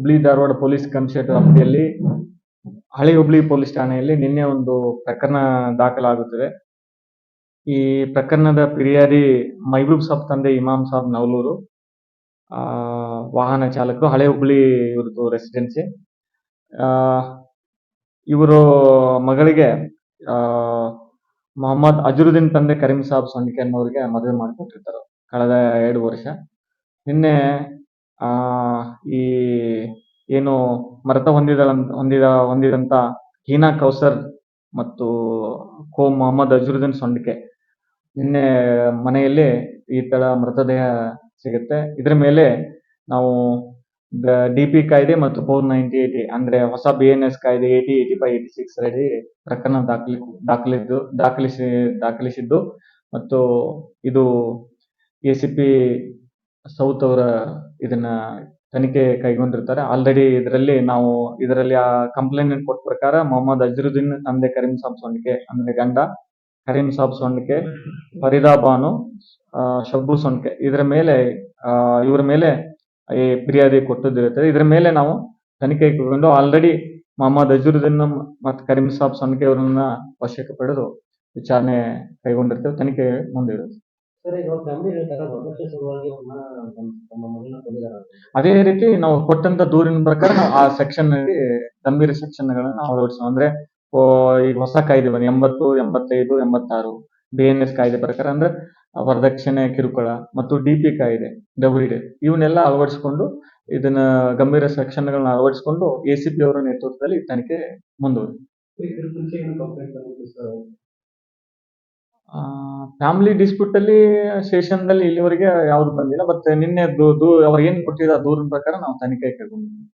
Hubli Dharwad police commissioner ವ್ಯಾಪ್ತಿಯಲ್ಲಿ ಹಳೆ Hubli police ಠಾಣೆಯಲ್ಲಿ ನಿನ್ನೆ ಒಂದು ಪ್ರಕರಣ ದಾಖಲಾಗುತ್ತದೆ. ಈ ಪ್ರಕರಣದ ಫಿರ್ಯಾದಿ ಮೈಬೂಬ್ ಸಾಬ್ ತಂದೆ ಇಮಾಮ್ ಸಾಬ್ ನವಲೂರು ಆ, ವಾಹನ ಚಾಲಕರು ಹಳೆ ಹುಬ್ಳಿ ಇವ್ರದ್ದು ರೆಸಿಡೆನ್ಸಿ. ಇವರು ಮಗಳಿಗೆ ಆ, ಮೊಹಮ್ಮದ್ ಅಜರುದ್ದೀನ್ ತಂದೆ ಕರೀಂ ಸಾಬ್ ಸೊಂಡಿಕೆ ಅನ್ನೋರಿಗೆ ಮದುವೆ ಮಾಡಿಕೊಟ್ಟಿರ್ತಾರೆ ಕಳೆದ ಎರಡು ವರ್ಷ. ನಿನ್ನೆ ಈ ಏನು ಮೃತ ಹೊಂದಿದ ಹೊಂದಿದ, ಹೊಂದಿದಂತ ಹೀನಾ ಕೌಸರ್ ಮತ್ತು ಕೋ ಮೊಹಮ್ಮದ್ ಅಜರುದ್ದೀನ್ ಸೊಂಡಿಕೆ. ನಿನ್ನೆ ಮನೆಯಲ್ಲಿ ಈ ತರ ಮೃತದೇಹ ಸಿಗುತ್ತೆ. ಇದ್ರ ಮೇಲೆ ನಾವು ಡಿ ಪಿ ಕಾಯ್ದೆ ಮತ್ತು ಫೋರ್ ನೈಂಟಿ ಏಟಿ ಅಂದ್ರೆ ಹೊಸ ಬಿ ಎನ್ ಎಸ್ ಕಾಯ್ದೆ eighty eighty five eighty six ಅಡಿ ಪ್ರಕರಣ ದಾಖಲಿ, ದಾಖಲಿದ್ದು, ದಾಖಲಿಸಿ, ದಾಖಲಿಸಿದ್ದು. ಮತ್ತು ಇದು ಎ ಸಿ ಪಿ ಸೌತ್ ಅವರ ಇದನ್ನ ತನಿಖೆ ಕೈಗೊಂಡಿರ್ತಾರೆ. ಆಲ್ರೆಡಿ ಇದರಲ್ಲಿ ನಾವು, ಇದರಲ್ಲಿ ಆ ಕಂಪ್ಲೇಂಟ್ ಕೊಟ್ಟ ಪ್ರಕಾರ ಮೊಹಮ್ಮದ್ ಅಜರುದ್ದೀನ್ ತಂದೆ ಕರೀಂ ಸಾಬ್ ಸೊಂಡಿಕೆ, ಅಂದ್ರೆ ಗಂಡ ಕರೀಂ ಸಾಬ್ ಸೊಂಡಿಕೆ, ಫರೀದಾ ಬಾನು ಶಬ್ಬು ಸೊಂಡಿಕೆ, ಇದರ ಮೇಲೆ ಇವರ ಮೇಲೆ ಈ ಫಿರ್ಯಾದಿ ಕೊಟ್ಟದ್ದಿರುತ್ತದೆ. ಇದರ ಮೇಲೆ ನಾವು ತನಿಖೆ ಕೈಗೊಂಡು ಆಲ್ರೆಡಿ ಮೊಹಮ್ಮದ್ ಅಜರುದ್ದೀನ್ ಮತ್ತು ಕರೀಂ ಸಾಬ್ ಸೊಂಡಿಕೆ ಅವರನ್ನ ವಶಕ್ಕೆ ಪಡೆದು ವಿಚಾರಣೆ ಕೈಗೊಂಡಿರ್ತೇವೆ, ತನಿಖೆ ಮುಂದಿರುತ್ತೆ. ಅದೇ ರೀತಿ ನಾವು ಕೊಟ್ಟಂತ ದೂರಿನ ಪ್ರಕಾರ ನಾವು ಆ ಸೆಕ್ಷನ್ನಲ್ಲಿ ಗಂಭೀರ ಸೆಕ್ಷನ್ ಗಳನ್ನ ಅಳವಡಿಸೋ ಅಂದ್ರೆ ಓ, ಈಗ ಹೊಸ ಕಾಯ್ದೆ ಬಂದು ಎಂಬತ್ತು ಎಂಬತ್ತೈದು ಎಂಬತ್ತಾರು ಬಿ ಎನ್ ಎಸ್ ಕಾಯ್ದೆ ಪ್ರಕಾರ ಅಂದ್ರೆ ವರದಕ್ಷಿಣೆ ಕಿರುಕುಳ ಮತ್ತು ಡಿ ಪಿ ಕಾಯ್ದೆ ಡಬ್ಲ್ಯೂ ಡಿ. ಇವನ್ನೆಲ್ಲ ಅಳವಡಿಸಿಕೊಂಡು ಇದನ್ನ ಗಂಭೀರ ಸೆಕ್ಷನ್ ಗಳನ್ನ ಅಳವಡಿಸಿಕೊಂಡು ಎ ಸಿ ಪಿ ಅವರ ನೇತೃತ್ವದಲ್ಲಿ ತನಿಖೆ ಮುಂದುವರಿದೆ ಫ್ಯಾಮಿಲಿ ಡಿಸ್ಪ್ಯೂಟ್ ಅಲ್ಲಿ ಸೆಷನ್ ದಲ್ಲಿ ಇಲ್ಲಿವರೆಗೆ ಯಾವ್ದು ಬಂದಿಲ್ಲ ಬಟ್ ನಿನ್ನೆ ದೂ- ದೂ- ಅವ್ರು ಏನ್ ಕೊಟ್ಟಿರೋ ದೂರಿನ ಪ್ರಕಾರ ನಾವು ತನಿಖೆ ಕೈಗೊಂಡಿದ್ದೀವಿ